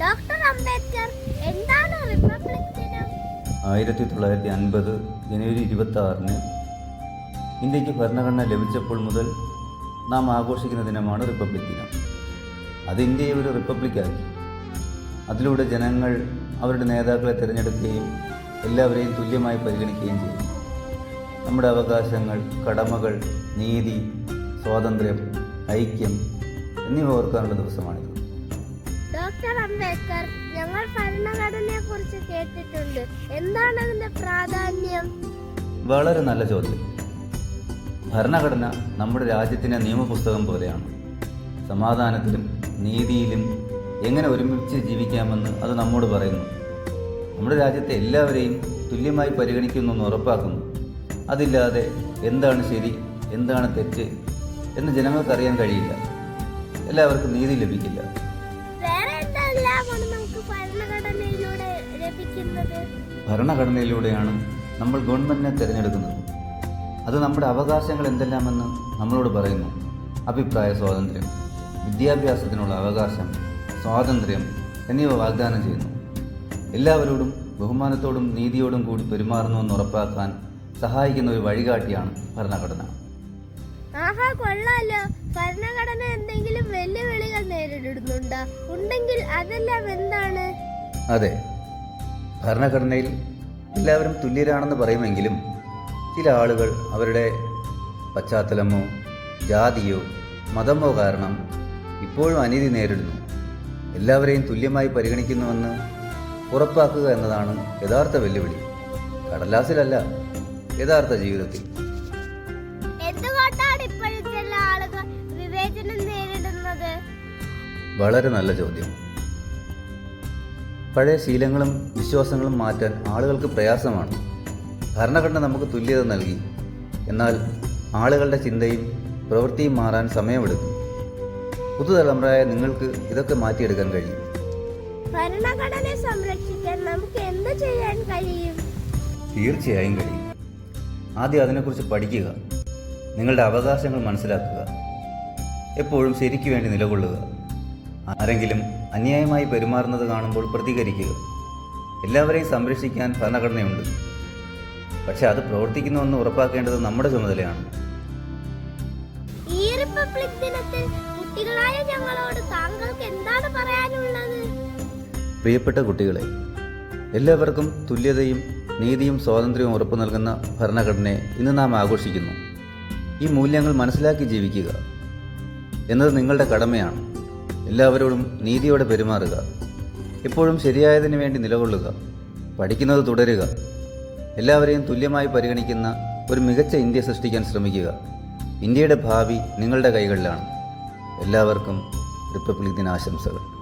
Doctor Ambedkar എന്താണ് republic ദിനം? ആയിരത്തി തൊള്ളായിരത്തി അൻപത് ജനുവരി ഇരുപത്തി ആറിന് ഇന്ത്യയ്ക്ക് ഭരണഘടന ലഭിച്ചപ്പോൾ മുതൽ നാം ആഘോഷിക്കുന്ന ദിനമാണ് റിപ്പബ്ലിക് ദിനം. അത് ഇന്ത്യയെ ഒരു റിപ്പബ്ലിക്കാക്കി. അതിലൂടെ ജനങ്ങൾ അവരുടെ നേതാക്കളെ തിരഞ്ഞെടുക്കുകയും എല്ലാവരെയും തുല്യമായി പരിഗണിക്കുകയും ചെയ്തു. നമ്മുടെ അവകാശങ്ങൾ കടമകൾ നീതി സ്വാതന്ത്ര്യം ഐക്യം എന്നിവ ഓർക്കാനുള്ള ദിവസമാണിത്. അംബേദ്കർ ഞങ്ങൾ ഭരണഘടനയെ കുറിച്ച് കേട്ടിട്ടുണ്ട്. എന്താണ് അതിന്റെ പ്രാധാന്യം? വളരെ നല്ല ചോദ്യം. ഭരണഘടന നമ്മുടെ രാജ്യത്തിന്റെ നിയമപുസ്തകം പോലെയാണ്. സമാധാനത്തിലും നീതിയിലും എങ്ങനെ ഒരുമിച്ച് ജീവിക്കാമെന്ന് അത് നമ്മോട് പറയുന്നു. നമ്മുടെ രാജ്യത്തെ എല്ലാവരെയും തുല്യമായി പരിഗണിക്കുന്നു എന്ന് ഉറപ്പാക്കുന്നു. അതില്ലാതെ എന്താണ് ശരി എന്താണ് തെറ്റ് എന്ന് ജനങ്ങൾക്കറിയാൻ കഴിയില്ല. എല്ലാവർക്കും നീതി ലഭിക്കില്ല. ഭരണഘടനയിലൂടെയാണ് നമ്മൾ ഗവൺമെന്റിനെ തിരഞ്ഞെടുക്കുന്നത്. അത് നമ്മുടെ അവകാശങ്ങൾ എന്തെല്ലാമെന്ന് നമ്മളോട് പറയുന്നു. അഭിപ്രായ സ്വാതന്ത്ര്യം വിദ്യാഭ്യാസത്തിനുള്ള അവകാശം സ്വാതന്ത്ര്യം എന്നിവ വാഗ്ദാനം ചെയ്യുന്നു. എല്ലാവരോടും ബഹുമാനത്തോടും നീതിയോടും കൂടി പെരുമാറുന്നുവെന്ന് ഉറപ്പാക്കാൻ സഹായിക്കുന്ന ഒരു വഴികാട്ടിയാണ് ഭരണഘടന. ആഹാ കൊള്ളാലോ. ഭരണഘടന എന്തെങ്കിലും വെല്ലുവിളികൾ നേരിടുന്നുണ്ടോ? ഉണ്ടെങ്കിൽ അതെല്ലാം എന്താണ്? അതെ ഭരണഘടനയിൽ എല്ലാവരും തുല്യരാണെന്ന് പറയുമെങ്കിലും ചില ആളുകൾ അവരുടെ പശ്ചാത്തലമോ ജാതിയോ മതമോ കാരണം ഇപ്പോഴും അനീതി നേരിടുന്നു. എല്ലാവരെയും തുല്യമായി പരിഗണിക്കുന്നുവെന്ന് ഉറപ്പാക്കുക എന്നതാണ് യഥാർത്ഥ വെല്ലുവിളി. കടലാസിലല്ല യഥാർത്ഥ ജീവിതത്തിൽ. വളരെ നല്ല ചോദ്യം. പഴയ ശീലങ്ങളും വിശ്വാസങ്ങളും മാറ്റാൻ ആളുകൾക്ക് പ്രയാസമാണ്. ഭരണഘടന നമുക്ക് തുല്യത നൽകി. എന്നാൽ ആളുകളുടെ ചിന്തയും പ്രവൃത്തിയും മാറാൻ സമയമെടുക്കും. പുതുതലമുറയായ നിങ്ങൾക്ക് ഇതൊക്കെ മാറ്റിയെടുക്കാൻ കഴിയും. ഭരണഘടനയെ സംരക്ഷിക്കാൻ നമുക്ക് എന്ത് ചെയ്യാൻ കഴിയും? തീർച്ചയായും കഴിയും. ആദ്യം അതിനെക്കുറിച്ച് പഠിക്കുക. നിങ്ങളുടെ അവകാശങ്ങൾ മനസ്സിലാക്കുക. എപ്പോഴും ശരിക്കു വേണ്ടി നിലകൊള്ളുക. ആരെങ്കിലും അന്യായമായി പെരുമാറുന്നത് കാണുമ്പോൾ പ്രതികരിക്കുക. എല്ലാവരെയും സംരക്ഷിക്കാൻ ഭരണഘടനയുണ്ട്. പക്ഷെ അത് പ്രവർത്തിക്കുന്നുവെന്ന് ഉറപ്പാക്കേണ്ടത് നമ്മുടെ ചുമതലയാണ്. ഈ റിപ്പബ്ലിക് ദിനത്തിൽ കുട്ടികളായ ഞങ്ങളോട് താങ്കൾക്ക് എന്താണ് പറയാനുള്ളത്? പ്രിയപ്പെട്ട കുട്ടികളെ എല്ലാവർക്കും തുല്യതയും നീതിയും സ്വാതന്ത്ര്യവും ഉറപ്പു നൽകുന്ന ഭരണഘടനയെ ഇന്ന് നാം ആഘോഷിക്കുന്നു. ഈ മൂല്യങ്ങൾ മനസ്സിലാക്കി ജീവിക്കുക എന്നത് നിങ്ങളുടെ കടമയാണ്. എല്ലാവരോടും നീതിയോടെ പെരുമാറുക. എപ്പോഴും ശരിയായതിനു വേണ്ടി നിലകൊള്ളുക. പഠിക്കുന്നത് തുടരുക. എല്ലാവരെയും തുല്യമായി പരിഗണിക്കുന്ന ഒരു മികച്ച ഇന്ത്യ സൃഷ്ടിക്കാൻ ശ്രമിക്കുക. ഇന്ത്യയുടെ ഭാവി നിങ്ങളുടെ കൈകളിലാണ്. എല്ലാവർക്കും റിപ്പബ്ലിക് ദിനാശംസകൾ.